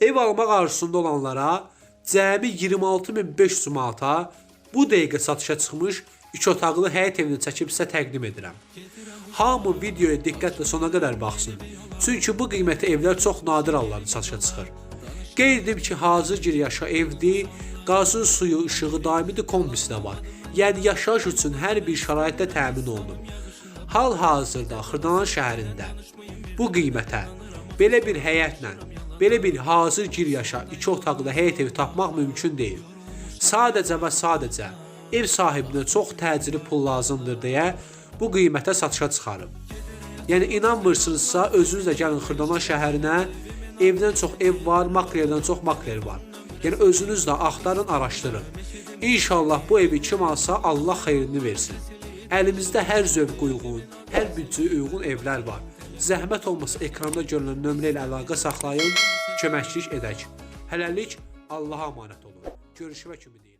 Ev almaq arzusunda olanlara cəmi 26500 manata bu dəqiqə satışa çıxmış 3 otaqlı həyət evini çəkib sizə təqdim edirəm. Hamı videoya diqqətlə sona qədər baxsın. Çünki bu qiymətə evlər çox nadir hallarda satışa çıxır. Qeyd edim ki, hazır gir yaşa evdir, qazın suyu, işığı kombisi də var. Yəni yaşayış üçün hər bir şəraitdə təmin olunub. Hal-hazırda Xırdalan şəhərində bu qiymətə belə bir həyətlə, belə bir hazır gir yaşa 2 otaqlı həyət evi tapmaq mümkün deyil. Sadəcə və sadəcə ev sahibinə çox təcili pul lazımdır deyə bu qiymətə satışa çıxarıb. Yəni inanmırsınızsa özünüz də gəlin Xırdalan şəhərinə. Evdən çox ev var, maklerdən çox makler var. Yəni özünüz də axtarın, araşdırın. İnşallah bu evi kim alsa Allah xeyrini versin. Əlimizdə hər zövq uyğun, hər büdcəyə uyğun evlər var. Zəhmət olmasa ekranda görünən nömrə ilə əlaqə saxlayın, köməkçilik edək. Hələlik Allaha əmanət olun. Görüşmək ümidi.